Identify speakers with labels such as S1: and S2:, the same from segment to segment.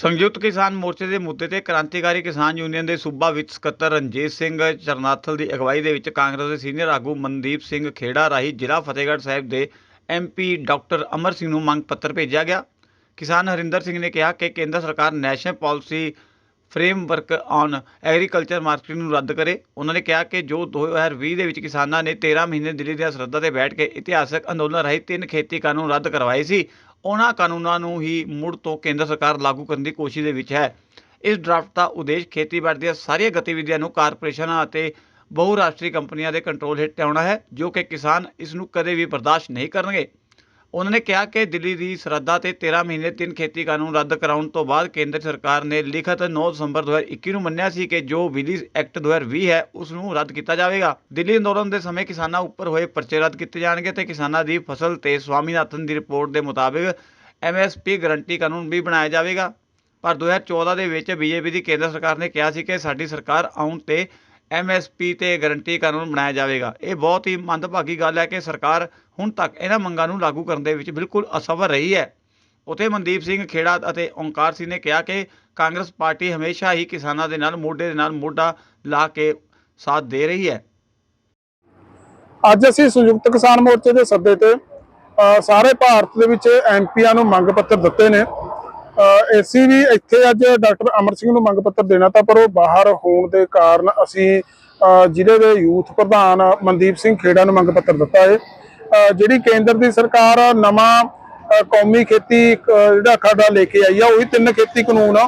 S1: ਸੰਯੁਕਤ ਕਿਸਾਨ ਮੋਰਚੇ ਦੇ ਮੁੱਦੇ ਤੇ ਕ੍ਰਾਂਤੀਕਾਰੀ ਕਿਸਾਨ ਯੂਨੀਅਨ ਦੇ ਸੂਬਾ ਵਿੱਚ ਸਕੱਤਰ ਰਣਜੀਤ ਸਿੰਘ ਚਰਨਾਥਲ ਦੀ ਅਗਵਾਈ ਦੇ ਵਿੱਚ ਕਾਂਗਰਸ ਦੇ ਸੀਨੀਅਰ ਆਗੂ ਮਨਦੀਪ ਸਿੰਘ ਖੇੜਾ ਰਾਹੀਂ ਜ਼ਿਲ੍ਹਾ ਫਤਿਹਗੜ੍ਹ ਸਾਹਿਬ ਦੇ ਐਮਪੀ ਡਾਕਟਰ ਅਮਰ ਸਿੰਘ ਨੂੰ ਮੰਗ ਪੱਤਰ ਭੇਜਿਆ ਗਿਆ। ਕਿਸਾਨ ਹਰਿੰਦਰ ਸਿੰਘ ਨੇ ਕਿਹਾ ਕਿ ਕੇਂਦਰ ਸਰਕਾਰ national policy framework on agriculture marketing ਨੂੰ ਰੱਦ ਕਰੇ। ਉਹਨਾਂ ਨੇ ਕਿਹਾ ਕਿ ਜੋ 2020 ਦੇ ਵਿੱਚ ਕਿਸਾਨਾਂ ਨੇ 13 ਮਹੀਨੇ ਦਿੱਲੀ ਦੀਆਂ ਸਰਹੱਦਾਂ ਤੇ ਬੈਠ ਕੇ ਇਤਿਹਾਸਕ ਅੰਦੋਲਨ ਰਾਹੀਂ ਤਿੰਨ ਖੇਤੀ ਕਾਨੂੰਨ ਰੱਦ ਕਰਵਾਏ ਸੀ ਉਹਨਾਂ ਕਾਨੂੰਨਾਂ ਨੂੰ ਹੀ ਮੁੜ ਤੋਂ ਕੇਂਦਰ ਸਰਕਾਰ ਲਾਗੂ ਕਰਨ ਦੀ ਕੋਸ਼ਿਸ਼ ਦੇ ਵਿੱਚ ਹੈ। ਇਸ ਡਰਾਫਟ ਦਾ ਉਦੇਸ਼ ਖੇਤੀਬਾੜੀ ਦੀਆਂ ਸਾਰੀਆਂ ਗਤੀਵਿਧੀਆਂ ਨੂੰ ਕਾਰਪੋਰੇਸ਼ਨਾਂ ਅਤੇ ਬਹੁਰਾਸ਼ਟਰੀ ਕੰਪਨੀਆਂ ਦੇ ਕੰਟਰੋਲ ਹੇਠ ਲਿਆਉਣਾ ਹੈ, ਜੋ ਕਿ ਕਿਸਾਨ ਇਸ ਨੂੰ ਕਦੇ ਵੀ ਬਰਦਾਸ਼ਤ ਨਹੀਂ ਕਰਨਗੇ। ਉਹਨਾਂ ਨੇ ਕਿਹਾ ਕਿ ਦਿੱਲੀ ਦੀ ਸਰਹੱਦਾਂ ਤੇ 13 ਮਹੀਨੇ ਤਿੰਨ ਖੇਤੀ ਕਾਨੂੰਨ ਰੱਦ ਕਰਾਉਣ ਤੋਂ ਬਾਅਦ ਕੇਂਦਰ ਸਰਕਾਰ ਨੇ ਲਿਖਤ 9 ਦਸੰਬਰ 2021 ਨੂੰ ਮੰਨਿਆ ਸੀ ਕਿ ਜੋ ਬਿਜਲੀ ਐਕਟ 2020 ਹੈ, ਉਸ ਨੂੰ ਰੱਦ ਕੀਤਾ ਜਾਵੇਗਾ। ਦਿੱਲੀ ਅੰਦੋਲਨ ਦੇ ਸਮੇਂ ਕਿਸਾਨਾਂ ਉੱਪਰ ਹੋਏ ਪਰਚੇ ਰੱਦ ਕੀਤੇ ਜਾਣਗੇ ਤੇ ਕਿਸਾਨਾਂ ਦੀ ਫਸਲ ਤੇ ਸਵਾਮੀਨਾਥਨ ਦੀ ਰਿਪੋਰਟ ਦੇ ਮੁਤਾਬਿਕ ਐਮਐਸਪੀ ਗਰੰਟੀ ਕਾਨੂੰਨ ਵੀ ਬਣਾਇਆ ਜਾਵੇਗਾ। ਪਰ 2014 ਦੇ ਵਿੱਚ ਬੀਜੇਪੀ ਦੀ ਕੇਂਦਰ ਸਰਕਾਰ ਨੇ ਕਿਹਾ ਸੀ ਕਿ ਸਾਡੀ ਸਰਕਾਰ ਆਉਣ ਤੇ ਐਮਐਸਪੀ ਤੇ ਗਰੰਟੀ ਕਾਨੂੰਨ ਬਣਾਇਆ ਜਾਵੇਗਾ। ਇਹ ਬਹੁਤ ਹੀ ਮੰਦਭਾਗੀ ਗੱਲ ਹੈ ਕਿ ਸਰਕਾਰ ਹੁਣ ਤੱਕ ਇਹਨਾਂ ਮੰਗਾਂ ਨੂੰ ਲਾਗੂ ਕਰਨ ਦੇ ਵਿੱਚ ਬਿਲਕੁਲ ਅਸਫਲ ਰਹੀ ਹੈ। ਉਥੇ ਮਨਦੀਪ ਸਿੰਘ ਖੇੜਾ ਅਤੇ ਓਂਕਾਰ ਸਿੰਘ ਨੇ ਕਿਹਾ ਕਿ ਕਾਂਗਰਸ ਪਾਰਟੀ ਹਮੇਸ਼ਾ ਹੀ ਕਿਸਾਨਾਂ ਦੇ ਨਾਲ, ਮੋਢੇ ਦੇ ਨਾਲ ਮੋਢਾ ਲਾ ਕੇ ਸਾਥ ਦੇ ਰਹੀ ਹੈ।
S2: ਅੱਜ ਅਸੀਂ ਸੰਯੁਕਤ ਕਿਸਾਨ ਮੋਰਚੇ ਦੇ ਸੱਦੇ ਤੇ ਸਾਰੇ ਭਾਰਤ ਦੇ ਵਿੱਚ ਐਮਪੀਆਂ ਨੂੰ ਮੰਗ ਪੱਤਰ ਦਿੱਤੇ ਨੇ। ਅਸੀਂ ਵੀ ਇੱਥੇ ਅੱਜ ਡਾਕਟਰ ਅਮਰ ਸਿੰਘ ਨੂੰ ਮੰਗ ਪੱਤਰ ਦੇਣਾ ਤਾਂ ਪਰ ਉਹ ਬਾਹਰ ਹੋਣ ਦੇ ਕਾਰਨ ਅਸੀਂ ਜ਼ਿਲ੍ਹੇ ਦੇ ਯੂਥ ਪ੍ਰਧਾਨ ਮਨਦੀਪ ਸਿੰਘ ਖੇੜਾ ਨੂੰ ਮੰਗ ਪੱਤਰ ਦਿੱਤਾ ਹੈ। ਜਿਹੜੀ ਕੇਂਦਰ ਦੀ ਸਰਕਾਰ ਨਵਾਂ ਕੌਮੀ ਖੇਤੀ ਜਿਹੜਾ ਖਰੜਾ ਲੈ ਕੇ ਆਈ ਆ ਉਹੀ ਤਿੰਨ ਖੇਤੀ ਕਾਨੂੰਨ ਆ।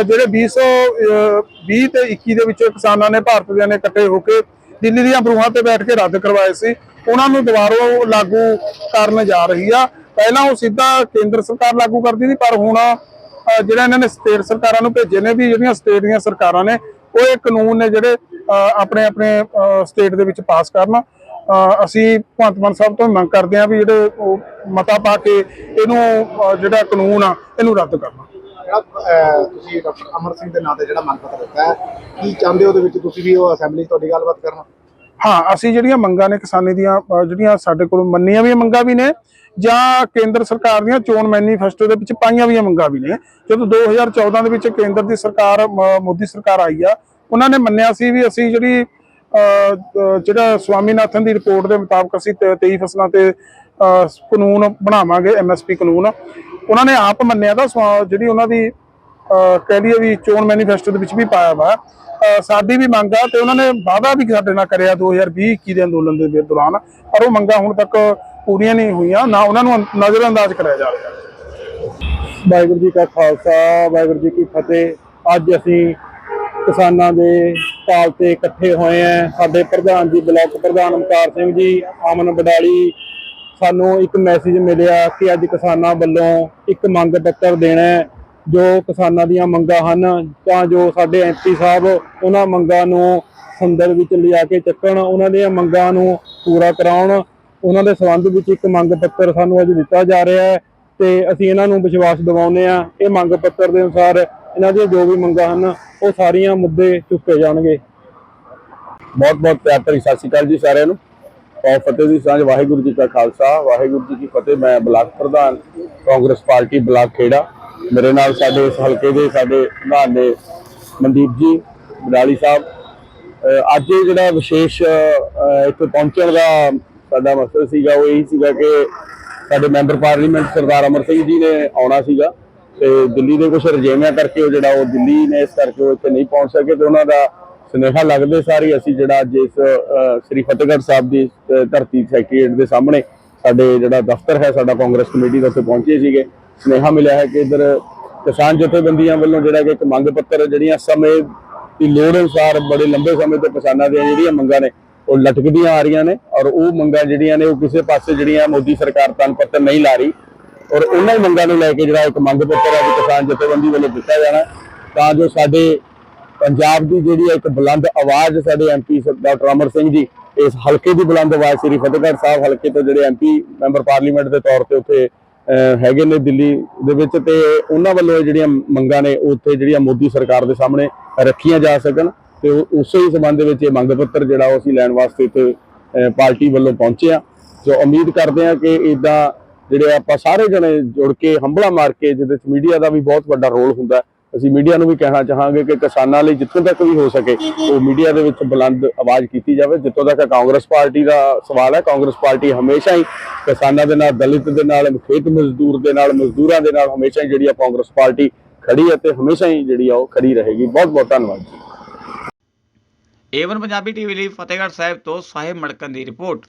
S2: ਅ, ਜਿਹੜੇ 2020 ਤੇ 21 ਦੇ ਵਿੱਚ ਕਿਸਾਨਾਂ ਨੇ ਭਾਰਤ ਦੇ ਨੇ ਇਕੱਠੇ ਹੋ ਕੇ ਦਿੱਲੀ ਦੀਆਂ ਬਰੂਹਾਂ ਤੇ ਬੈਠ ਕੇ ਰੱਦ ਕਰਵਾਏ ਸੀ। ਉਹਨਾਂ ਨੂੰ ਦੁਬਾਰਾ ਲਾਗੂ ਕਰਨ ਜਾ ਰਹੀ ਆ। ਪਹਿਲਾਂ ਉਹ ਸਿੱਧਾ ਕੇਂਦਰ ਸਰਕਾਰ ਲਾਗੂ ਕਰਦੀ ਸੀ, ਪਰ ਹੁਣ ਜਿਹੜਾ ਇਹਨਾਂ ਨੇ ਸਟੇਟ ਸਰਕਾਰਾਂ ਨੂੰ ਭੇਜੇ ਨੇ ਵੀ ਜਿਹੜੀਆਂ ਸਟੇਟ ਦੀਆਂ ਸਰਕਾਰਾਂ ਨੇ, ਉਹ ਇਹ ਕਾਨੂੰਨ ਨੇ ਜਿਹੜੇ ਆਪਣੇ ਆਪਣੇ ਸਟੇਟ ਦੇ ਵਿੱਚ ਪਾਸ ਕਰਨ। ਅਸੀਂ ਭਗਵੰਤ ਮਾਨ ਸਾਹਿਬ ਤੋਂ ਮੰਗ ਕਰਦੇ ਹਾਂ ਵੀ ਜਿਹੜੇ ਉਹ ਮਤਾ ਪਾ ਕੇ ਇਹਨੂੰ ਜਿਹੜਾ ਕਾਨੂੰਨ ਆ, ਇਹਨੂੰ ਰੱਦ ਕਰਨਾ।
S3: ਜਿਹੜਾ ਤੁਸੀਂ ਡਾਕਟਰ ਅਮਰ ਸਿੰਘ ਦੇ ਨਾਂ ਤੇ ਜਿਹੜਾ ਮੰਗ ਪੱਤਰ ਦਿੱਤਾ ਕੀ ਚਾਹੁੰਦੇ ਹੋ ਉਹਦੇ ਵਿੱਚ ਤੁਸੀਂ ਵੀ ਉਹ ਅਸੈਂਬਲੀ ਤੁਹਾਡੀ ਗੱਲਬਾਤ ਕਰਨਾ?
S2: ਹਾਂ, ਅਸੀਂ ਜਿਹੜੀਆਂ ਮੰਗਾਂ ਨੇ ਕਿਸਾਨੀ ਦੀਆਂ ਜਿਹੜੀਆਂ ਸਾਡੇ ਕੋਲ ਮੰਨੀਆਂ ਵੀ ਮੰਗਾਂ ਵੀ ਨੇ ਜਾਂ ਕੇਂਦਰ ਸਰਕਾਰ ਦੀਆਂ ਚੋਣ ਮੈਨੀਫੈਸਟੋ ਦੇ ਵਿੱਚ ਪਾਈਆਂ ਵੀ ਮੰਗਾਂ ਵੀ ਨੇ। ਜਦੋਂ 2014 ਦੇ ਵਿੱਚ ਕੇਂਦਰ ਦੀ ਸਰਕਾਰ, ਮ- ਮੋਦੀ ਸਰਕਾਰ ਆਈ ਆ, ਉਹਨਾਂ ਨੇ ਮੰਨਿਆ ਸੀ ਵੀ ਅਸੀਂ ਜਿਹੜੀ ਜਿਹੜਾ ਸਵਾਮੀਨਾਥਨ ਦੀ ਰਿਪੋਰਟ ਦੇ ਮੁਤਾਬਕ ਅਸੀਂ ਤੇ- 23 ਫਸਲਾਂ ਤੇ ਕਾਨੂੰਨ ਬਣਾਵਾਂਗੇ ਐਮਐਸਪੀ ਕਾਨੂੰਨ। ਉਹਨਾਂ ਨੇ ਆਪ ਮੰਨਿਆ ਤਾਂ ਸਵਾ- ਜਿਹੜੀ ਉਹਨਾਂ ਦੀ ਕਹਿ ਲਈਏ ਵੀ ਚੋਣ ਮੈਨੀਫੈਸਟੋ ਦੇ ਵਿੱਚ ਵੀ ਪਾਇਆ ਵਾ। ਸਾਡੀ ਵੀ ਮੰਗ ਆ ਤੇ ਉਹਨਾਂ ਨੇ ਵਾਅਦਾ ਵੀ ਸਾਡੇ ਨਾਲ ਕਰਿਆ 2020-21 ਦੇ ਅੰਦੋਲਨ ਦੇ ਦੌਰਾਨ, ਪਰ ਉਹ ਮੰਗਾਂ ਹੁਣ ਤੱਕ ਪੂਰੀਆਂ ਨਹੀਂ ਹੋਈਆਂ, ਨਾ ਉਹਨਾਂ ਨੂੰ ਨਜ਼ਰਅੰਦਾਜ਼ ਕਰਿਆ ਜਾ ਰਿਹਾ।
S4: ਵਾਹਿਗੁਰੂ ਜੀ ਕਾ ਖਾਲਸਾ, ਵਾਹਿਗੁਰੂ ਜੀ ਕੀ ਫਤਿਹ। ਅੱਜ ਅਸੀਂ ਕਿਸਾਨਾਂ ਦੇ ਕਾਲ ਤੇ ਇਕੱਠੇ ਹੋਏ ਆਂ ਸਾਡੇ ਪ੍ਰਧਾਨ ਜੀ, ਬਲਾਕ ਪ੍ਰਧਾਨ ਅਮਤਾਰ ਸਿੰਘ ਜੀ, ਆਮਨ ਬਡਾਲੀ, ਸਾਨੂੰ ਇੱਕ ਮੈਸੇਜ ਮਿਲਿਆ ਕਿ ਅੱਜ ਕਿਸਾਨਾਂ ਵੱਲੋਂ ਇੱਕ ਮੰਗ ਪੱਤਰ ਦੇਣਾ ਜੋ ਕਿਸਾਨਾਂ ਦੀਆਂ ਮੰਗਾਂ ਹਨ ਤਾਂ ਜੋ ਸਾਡੇ ਐਮਪੀ ਸਾਹਿਬ ਉਹਨਾਂ ਮੰਗਾਂ ਨੂੰ ਸੰਦਰ ਵਿੱਚ ਲਿਆ ਕੇ ਚੱਕਣ, ਉਹਨਾਂ ਦੀਆਂ ਮੰਗਾਂ ਨੂੰ ਪੂਰਾ ਕਰਾਉਣ, ਉਹਨਾਂ ਦੇ ਸੰਬੰਧ ਵਿੱਚ ਇੱਕ ਮੰਗ ਪੱਤਰ ਸਾਨੂੰ ਅੱਜ ਦਿੱਤਾ ਜਾ ਰਿਹਾ ਹੈ ਤੇ ਅਸੀਂ ਇਹਨਾਂ ਨੂੰ ਵਿਸ਼ਵਾਸ ਦਿਵਾਉਂਦੇ ਆ ਇਹ ਮੰਗ ਪੱਤਰ ਦੇ ਅਨੁਸਾਰ ਇਹਨਾਂ ਦੀਆਂ ਜੋ ਵੀ ਮੰਗਾਂ ਹਨ, ਉਹ ਸਾਰੀਆਂ ਮੁੱਦੇ ਚੁੱਕੇ ਜਾਣਗੇ। ਬਹੁਤ ਬਹੁਤ ਪਿਆਰ ਭਰੀ ਸਤਿ ਸ਼੍ਰੀ ਅਕਾਲ ਜੀ ਸਾਰਿਆਂ ਨੂੰ। ਔਰ ਫਤਿਹ ਦੀ ਸਾਂਝ, ਵਾਹਿਗੁਰੂ ਜੀ ਕਾ ਖਾਲਸਾ, ਵਾਹਿਗੁਰੂ ਜੀ ਕੀ ਫਤਿਹ। ਮੈਂ ਬਲਾਕ ਪ੍ਰਧਾਨ ਕਾਂਗਰਸ ਪਾਰਟੀ ਬਲਾਕ ਖੇੜਾ। ਮੇਰੇ ਨਾਲ ਸਾਡੇ ਇਸ ਹਲਕੇ ਦੇ ਸਾਡੇ ਪ੍ਰਧਾਨ ਦੇ ਮਨਦੀਪ ਜੀ, ਬਡਾਲੀ ਸਾਹਿਬ ਅੱਜ ਇਹ ਜਿਹੜਾ ਵਿਸ਼ੇਸ਼ ਇੱਥੇ ਪਹੁੰਚਣ ਦਾ ਸਾਡਾ ਮਕਸਦ ਸੀਗਾ, ਉਹ ਇਹ ਸੀਗਾ ਕਿ ਸਾਡੇ ਮੈਂਬਰ ਪਾਰਲੀਮੈਂਟ ਸਰਦਾਰ ਅਮਰ ਸਿੰਘ ਜੀ ਨੇ ਆਉਣਾ ਸੀਗਾ ਤੇ ਦਿੱਲੀ ਦੇ ਕੁਝ ਰਜੇਵਿਆਂ ਕਰਕੇ ਉਹ ਜਿਹੜਾ ਉਹ ਦਿੱਲੀ ਨੇ, ਇਸ ਕਰਕੇ ਉਹ ਇੱਥੇ ਨਹੀਂ ਪਹੁੰਚ ਸਕੇ ਤੇ ਉਹਨਾਂ ਦਾ ਸੁਨੇਹਾ ਲੱਗਦੇ ਸਾਰੀ ਅਸੀਂ ਜਿਹੜਾ ਅੱਜ ਇਸ ਸ੍ਰੀ ਫਤਿਹਗੜ੍ਹ ਸਾਹਿਬ ਦੀ ਧਰਤੀ ਸੈਕਟਰੀਏਟ ਦੇ ਸਾਹਮਣੇ ਸਾਡੇ ਜਿਹੜਾ ਦਫ਼ਤਰ ਹੈ, ਸਾਡਾ ਕਾਂਗਰਸ ਕਮੇਟੀ ਦਾ ਉੱਥੇ ਪਹੁੰਚੇ ਸੀਗੇ। ਸੁਨੇਹਾ ਮਿਲਿਆ ਹੈ ਕਿ ਇਧਰ ਕਿਸਾਨ ਜਥੇਬੰਦੀਆਂ ਵੱਲੋਂ ਜਿਹੜਾ ਕਿ ਇੱਕ ਮੰਗ ਪੱਤਰ ਜਿਹੜੀਆਂ ਸਮੇਂ ਦੀ ਲੋੜ ਅਨੁਸਾਰ ਬੜੇ ਲੰਬੇ ਸਮੇਂ ਤੋਂ ਕਿਸਾਨਾਂ ਦੀਆਂ ਜਿਹੜੀਆਂ ਮੰਗਾਂ ਨੇ, ਉਹ ਲਟਕਦੀਆਂ ਆ ਰਹੀਆਂ ਨੇ ਔਰ ਉਹ ਮੰਗਾਂ ਜਿਹੜੀਆਂ ਨੇ ਉਹ ਕਿਸੇ ਪਾਸੇ ਜਿਹੜੀਆਂ ਮੋਦੀ ਸਰਕਾਰ ਤਨ ਪੱਤਰ ਨਹੀਂ ਲਾ ਰਹੀ ਔਰ ਉਹਨਾਂ ਹੀ ਮੰਗਾਂ ਨੂੰ ਲੈ ਕੇ ਜਿਹੜਾ ਇੱਕ ਮੰਗ ਪੱਤਰ ਹੈ ਕਿਸਾਨ ਜਥੇਬੰਦੀ ਵੱਲੋਂ ਦਿੱਤਾ ਜਾਣਾ ਤਾਂ ਜੋ ਸਾਡੇ ਪੰਜਾਬ ਦੀ ਜਿਹੜੀ ਇੱਕ ਬੁਲੰਦ ਆਵਾਜ਼ ਸਾਡੇ ਐਮਪੀ ਡਾਕਟਰ ਅਮਰ ਸਿੰਘ ਜੀ, ਇਸ ਹਲਕੇ ਦੀ ਬੁਲੰਦ ਆਵਾਜ਼ ਸ੍ਰੀ ਫਤਿਹਗੜ੍ਹ ਸਾਹਿਬ ਹਲਕੇ ਤੋਂ ਜਿਹੜੇ ਐਮਪੀ ਮੈਂਬਰ ਪਾਰਲੀਮੈਂਟ ਦੇ ਤੌਰ ਤੇ ਉੱਥੇ ਹੈਗੇ ਨੇ ਦਿੱਲੀ ਦੇ ਵਿੱਚ ਤੇ ਉਹਨਾਂ ਵੱਲੋਂ ਇਹ ਜਿਹੜੀਆਂ ਮੰਗਾਂ ਨੇ ਉਹ ਉੱਥੇ ਜਿਹੜੀਆਂ ਮੋਦੀ ਸਰਕਾਰ ਦੇ ਸਾਹਮਣੇ ਰੱਖੀਆਂ ਜਾ ਸਕਣ ਤੇ ਉਸੇ ਹੀ ਸੰਬੰਧ ਵਿੱਚ ਇਹ ਮੰਗ ਪੱਤਰ ਜਿਹੜਾ ਉਹ ਅਸੀਂ ਲੈਣ ਵਾਸਤੇ ਇੱਥੇ ਪਾਰਟੀ ਵੱਲੋਂ ਪਹੁੰਚੇ ਆ ਸੋ ਉਮੀਦ ਕਰਦੇ ਆ ਕਿ ਇਦਾਂ ਜਿਹੜੇ ਆਪਾਂ ਸਾਰੇ ਜਣੇ ਜੁੜ ਕੇ ਹੰਬਲਾ ਮਾਰ ਕੇ, ਜਿਹਦੇ ਵਿੱਚ ਮੀਡੀਆ ਦਾ ਵੀ ਬਹੁਤ ਵੱਡਾ ਰੋਲ ਹੁੰਦਾ ਹੈ। ਅਸੀਂ ਮੀਡੀਆ ਨੂੰ ਵੀ ਕਹਿਣਾ ਚਾਹਾਂਗੇ ਕਿ ਕਿਸਾਨਾਂ ਲਈ ਜਿੱਥੋਂ ਤੱਕ ਵੀ ਹੋ ਸਕੇ ਉਹ ਮੀਡੀਆ ਦੇ ਵਿੱਚ ਬੁਲੰਦ ਆਵਾਜ਼ ਕੀਤੀ ਜਾਵੇ। ਜਿੱਥੋਂ ਤੱਕ ਕਾਂਗਰਸ ਪਾਰਟੀ ਦਾ ਸਵਾਲ ਹੈ, ਕਾਂਗਰਸ ਪਾਰਟੀ ਹਮੇਸ਼ਾ ਹੀ ਕਿਸਾਨਾਂ ਦੇ ਨਾਲ, ਦਲਿਤ ਦੇ ਨਾਲ, ਖੇਤ ਮਜ਼ਦੂਰ ਦੇ ਨਾਲ, ਮਜ਼ਦੂਰਾਂ ਦੇ ਨਾਲ ਹਮੇਸ਼ਾ ਹੀ ਜਿਹੜੀ ਆ ਕਾਂਗਰਸ ਪਾਰਟੀ ਖੜੀ ਹੈ ਤੇ ਹਮੇਸ਼ਾ ਹੀ ਜਿਹੜੀ ਆ ਉਹ ਖੜੀ ਰਹੇਗੀ। ਬਹੁਤ ਬਹੁਤ ਧੰਨਵਾਦ ਜੀ।
S1: ਏਵਨ ਪੰਜਾਬੀ ਟੀਵੀ ਲਈ ਫਤਿਹਗੜ੍ਹ ਸਾਹਿਬ ਤੋਂ ਸਾਹਿਬ ਮੜਕਨ ਦੀ ਰਿਪੋਰਟ।